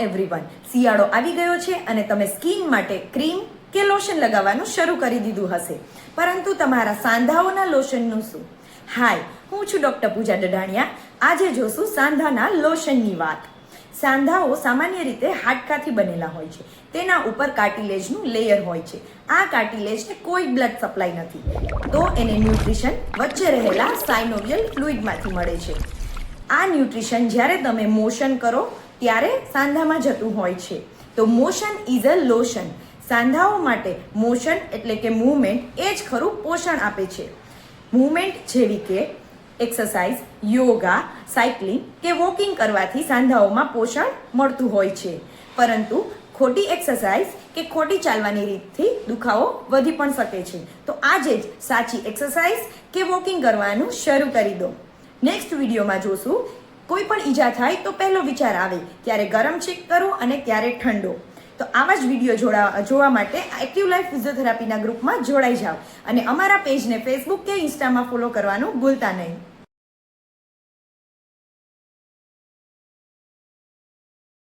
Everyone શિયાળો આવી ગયો છે અને તમે સ્કિન માટે ક્રીમ કે લોશન લગાવવાનું શરૂ કરી દીધું હશે. પરંતુ તમારા સાંધાઓના લોશનનું શું? હાય હું છું ડૉક્ટર પૂજા ડડાણિયા આજે જોશું સાંધાના લોશનની વાત. સાંધાઓ સામાન્ય રીતે હાડકાથી બનેલા હોય છે. તેના ઉપર કાર્ટિલેજનું લેયર હોય છે. આ કાર્ટિલેજને કોઈ બ્લડ સપ્લાય નથી. તો એને ન્યુટ્રિશન વચ્ચે રહેલા સાઇનોવિયલ ફ્લુઇડમાંથી મળે છે. આ ન્યુટ્રિશન જ્યારે તમે મોશન કરો, ત્યારે સાંધામાં જતું હોય છે. તો મોશન ઇઝ અ લોશન. સાંધાઓ માટે મોશન એટલે કે મૂવમેન્ટ એ જ ખરું પોષણ આપે છે. મૂવમેન્ટ જેવી કે એક્સરસાઇઝ, યોગા, સાયકલિંગ કે વોકિંગ કરવાથી સાંધાઓમાં પોષણ મળતું હોય છે. પરંતુ ખોટી એક્સરસાઇઝ કે ખોટી ચાલવાની રીતથી દુખાવો વધી પણ શકે છે. તો આજે જ સાચી એક્સરસાઇઝ કે વોકિંગ કરવાનું શરૂ કરી દો. નેક્સ્ટ વિડીયોમાં જોશું, કોઈ પણ ઈજા થાય તો પહેલો વિચાર આવે, ક્યારે ગરમ ચેક કરો અને ત્યારે ઠંડો. તો આવા જ વીડિયો જોડા, જોવા માટે એક્ટિવ લાઈફ ફિઝિયોથેરાપીના ગ્રુપમાં જોડાઈ જાઓ. અને અમારા પેજને ફેસબુક કે ઇન્સ્ટામાં ફોલો કરવાનું ભૂલતા નહીં.